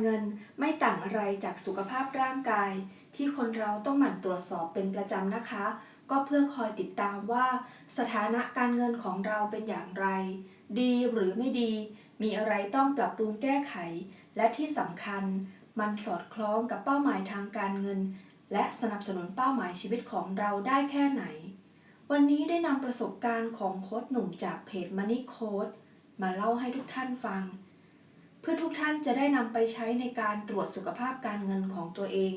เงินไม่ต่างอะไรจากสุขภาพร่างกาย ที่คนเราต้องหมั่นตรวจสอบเป็นประจำนะคะ ก็เพื่อคอยติดตามว่า สถานะการเงินของเราเป็นอย่างไร ดีหรือไม่ดี มีอะไรต้องปรับปรุงแก้ไข และที่สำคัญ มันสอดคล้องกับเป้าหมายทางการเงิน และสนับสนุนเป้าหมายชีวิตของเราได้แค่ไหน วันนี้ได้นำประสบการณ์ของโค้ชหนุ่มจากเพจ Money Coach มาเล่าให้ทุกท่านฟัง พื่อทุกท่านจะได้นำไปใช้ในการตรวจสุขภาพการเงินของตัวเอง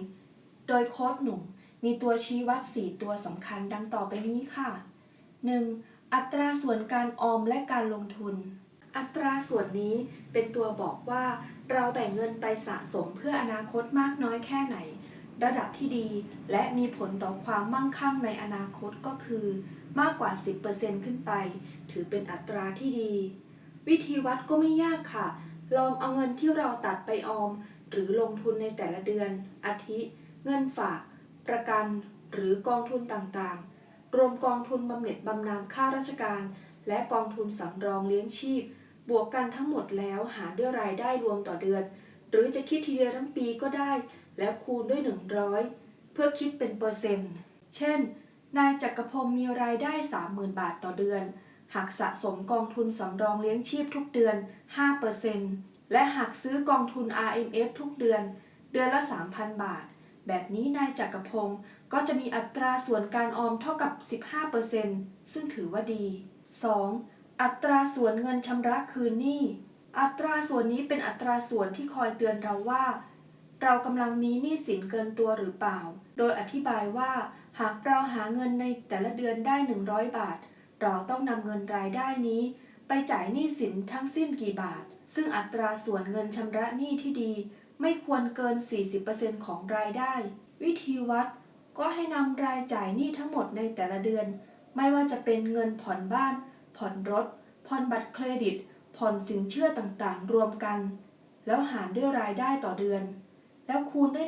โดยโค้ชหนุ่มมีตัวชี้วัด 4 ตัวสำคัญดังต่อไปนี้ค่ะ 1. อัตราส่วนการออมและการลงทุน อัตราส่วนนี้เป็นตัวบอกว่า เราแบ่งเงินไปสะสมเพื่ออนาคตมากน้อยแค่ไหน ระดับที่ดีและมีผลต่อความมั่งคั่งในอนาคตก็คือ มากกว่า 10%ขึ้นไป ถือเป็นอัตราที่ดี วิธีวัดก็ไม่ยากค่ะ ลองเอาเงินที่เราตัดไปออม หรือลงทุนในแต่ละเดือน อาทิ เงินฝาก ประกัน หรือกองทุนต่างๆ รวมกองทุนบำเหน็จบำนาญข้าราชการ และกองทุนสำรองเลี้ยงชีพ บวกกันทั้งหมดแล้วหารด้วยรายได้รวมต่อเดือน หรือจะคิดทีเดียวทั้งปีก็ได้ แล้วคูณด้วย 100 เพื่อคิดเป็นเปอร์เซ็นต์ เช่น นายจักรพงศ์มีรายได้ 30,000 บาทต่อเดือน หากสะสมกองทุนสำรองเลี้ยงชีพทุกเดือน 5%และหากซื้อกองทุน RMF ทุกเดือน เดือนละ 3,000 บาท แบบนี้นายจักรพงศ์ก็จะมีอัตราส่วนการออมเท่ากับ 15%ซึ่งถือว่าดี 2. อัตราส่วนเงินชำระคืนหนี้ อัตราส่วนนี้เป็นอัตราส่วนที่คอยเตือนเราว่า เรากำลังมีหนี้สินเกินตัวหรือเปล่า โดยอธิบายว่า หากเราหาเงินในแต่ละเดือนได้ 100 บาท เราต้องนำเงินรายได้นี้ ไปจ่ายหนี้สินทั้งสิ้นกี่บาท ซึ่งอัตราส่วนเงินชำระหนี้ที่ดี ไม่ควรเกิน 40%ของรายได้ วิธีวัด ก็ให้นำรายจ่ายหนี้ทั้งหมดในแต่ละเดือน ไม่ว่าจะเป็นเงินผ่อนบ้าน ผ่อนรถ ผ่อนบัตรเครดิต ผ่อนสินเชื่อต่างๆ รวมกัน แล้วหารด้วยรายได้ต่อเดือน แล้วคูณด้วย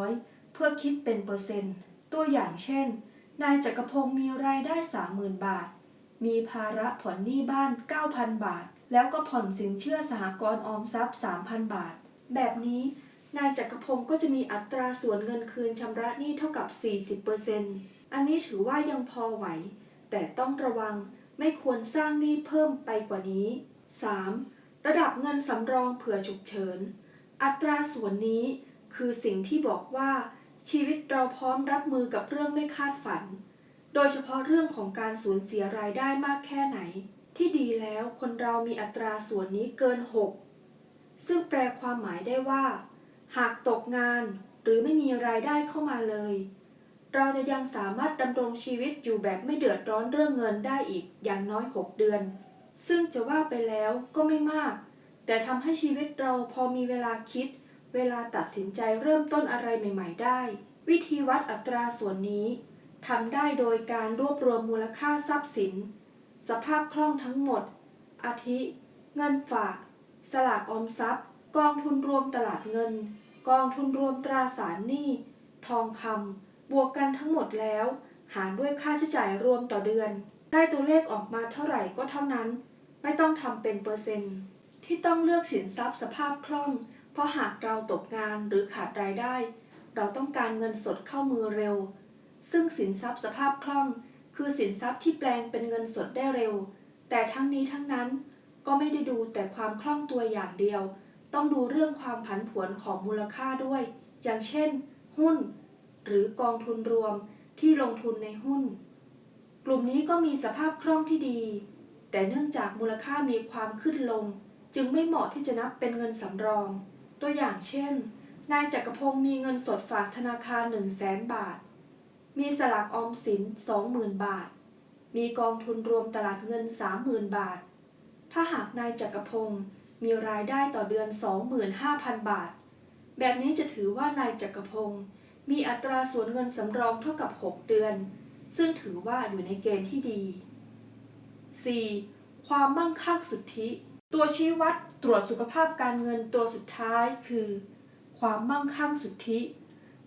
100 เพื่อคิดเป็นเปอร์เซ็นต์ ตัวอย่างเช่นนายจักรพงศ์มีรายได้ 30,000 บาท มีภาระผ่อนหนี้บ้าน 9,000 บาท แล้วก็ผ่อนสินเชื่อสหกรณ์ออมทรัพย์ 3,000 บาท แบบนี้นายจักรพงศ์ก็จะมีอัตราส่วนเงินคืนชำระหนี้เท่ากับ 40%อันนี้ถือว่ายังพอไหว แต่ต้องระวังไม่ควรสร้างหนี้เพิ่มไปกว่านี้ 3. ระดับเงินสำรองเผื่อฉุกเฉิน อัตราส่วนนี้คือสิ่งที่บอกว่าชีวิตเราพร้อมรับมือกับเรื่องไม่คาดฝัน โดยเฉพาะเรื่องของการสูญเสียรายได้มากแค่ไหน ที่ดีแล้วคนเรามีอัตราส่วนนี้เกิน 6 ซึ่งแปลความหมายได้ว่า หากตกงานหรือไม่มีรายได้เข้ามาเลย เราจะยังสามารถดำรงชีวิตอยู่แบบไม่เดือดร้อนเรื่องเงินได้อีกอย่างน้อย 6 เดือน ซึ่งจะว่าไปแล้วก็ไม่มาก แต่ทำให้ชีวิตเราพอมีเวลาคิด เวลาตัดสินใจเริ่มต้นอะไรใหม่ ๆ ได้ วิธีวัดอัตราส่วนนี้ ทำได้โดยการรวบรวมมูลค่าทรัพย์สิน สภาพคล่องทั้งหมด อาทิ เงินฝาก สลากออมทรัพย์ กองทุนรวมตลาดเงิน กองทุนรวมตราสารหนี้ ทองคำบวกกันทั้งหมดแล้ว หารด้วยค่าใช้จ่ายรวมต่อเดือน ได้ตัวเลขออกมาเท่าไหร่ก็เท่านั้น ไม่ต้องทำเป็นเปอร์เซ็นต์ ที่ต้องเลือกสินทรัพย์สภาพคล่อง เพราะหากเราตกงานหรือขาดรายได้ เราต้องการเงินสดเข้ามือเร็ว ซึ่งสินทรัพย์สภาพคล่อง คือสินทรัพย์ที่แปลงเป็นเงินสดได้เร็ว แต่ทั้งนี้ทั้งนั้นก็ไม่ได้ดูแต่ความคล่องตัวอย่างเดียว ต้องดูเรื่องความผันผวนของมูลค่าด้วย อย่างเช่น หุ้น หรือกองทุนรวมที่ลงทุนในหุ้น กลุ่มนี้ก็มีสภาพคล่องที่ดี แต่เนื่องจากมูลค่ามีความขึ้นลง จึงไม่เหมาะที่จะนับเป็นเงินสำรอง ตัวอย่างเช่น นายจักรพงศ์มีเงินสดฝากธนาคาร 1 0 0 0 0แสนบาท มีสลากออมสิน 20,000 บาท มีกองทุนรวมตลาดเงิน 30,000 บาท ถ้าหากนายจักรพงศ์มีรายได้ต่อเดือน 25,000 บาท แบบนี้จะถือว่านายจักรพงศ์มีอัตราส่วนเงินสำรองเท่ากับ 6 เดือน ซึ่งถือว่าอยู่ในเกณฑ์ที่ดี 4. ความมั่งคั่งสุทธิ ตัวชี้วัดตรวจสุขภาพการเงินตัวสุดท้ายคือ ความมั่งคั่งสุทธิ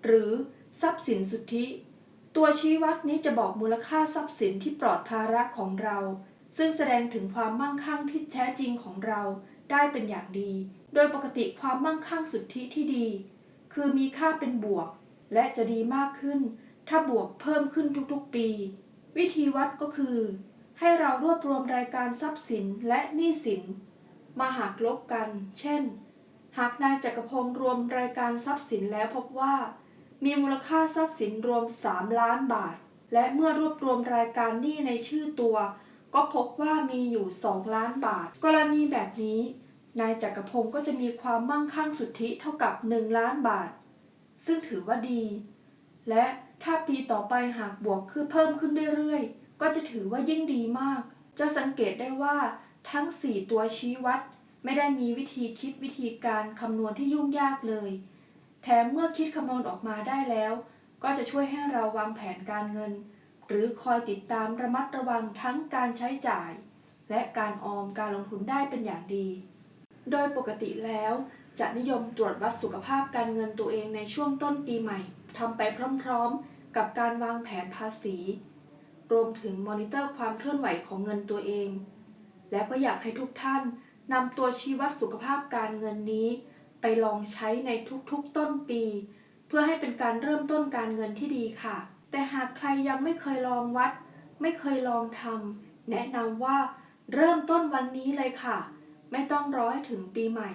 หรือทรัพย์สินสุทธิ ตัวชี้วัดนี้จะบอกมูลค่าทรัพย์สินที่ปลอดภาระของเรา ซึ่งแสดงถึงความมั่งคั่งที่แท้จริงของเราได้เป็นอย่างดี โดยปกติความมั่งคั่งสุทธิที่ดี คือมีค่าเป็นบวก และจะดีมากขึ้น ถ้าบวกเพิ่มขึ้นทุกๆปี วิธีวัดก็คือ ให้เรารวบรวมรายการทรัพย์สินและหนี้สิน มาหักลบกัน เช่น หากนายจักรพงศ์รวมรายการทรัพย์สินแล้วพบว่า มีมูลค่าทรัพย์สินรวม 3 ล้านบาท และเมื่อรวบรวมรายการหนี้ในชื่อตัว ก็พบว่ามีอยู่ 2 ล้านบาท กรณีแบบนี้ นายจักรพงศ์ก็จะมีความมั่งคั่งสุทธิเท่ากับ 1 ล้านบาท ซึ่งถือว่าดี และถ้าปีต่อไปหากบวกคือเพิ่มขึ้นเรื่อยๆ ก็จะถือว่ายิ่งดีมาก จะสังเกตได้ว่าทั้ง 4 ตัวชี้วัด ไม่ได้มีวิธีคิดวิธีการคำนวณที่ยุ่งยากเลย แถมเมื่อคิดคำนวณออกมาได้แล้ว ก็จะช่วยให้เราวางแผนการเงิน หรือคอยติดตามระมัดระวังทั้งการใช้จ่าย และการออมการลงทุนได้เป็นอย่างดี โดยปกติแล้ว จะนิยมตรวจวัดสุขภาพการเงินตัวเองในช่วงต้นปีใหม่ทำไปพร้อมๆ กับการวางแผนภาษี รวมถึงมอนิเตอร์ความเคลื่อนไหวของเงินตัวเอง และก็อยากให้ทุกท่านนำตัวชี้วัดสุขภาพการเงินนี้ ไปลองใช้ในทุกๆต้นปี เพื่อให้เป็นการเริ่มต้นการเงินที่ดีค่ะ แต่หากใครยังไม่เคยลองวัด ไม่เคยลองทำแนะนำว่าเริ่มต้นวันนี้เลยค่ะ ไม่ต้องรอให้ถึงปีใหม่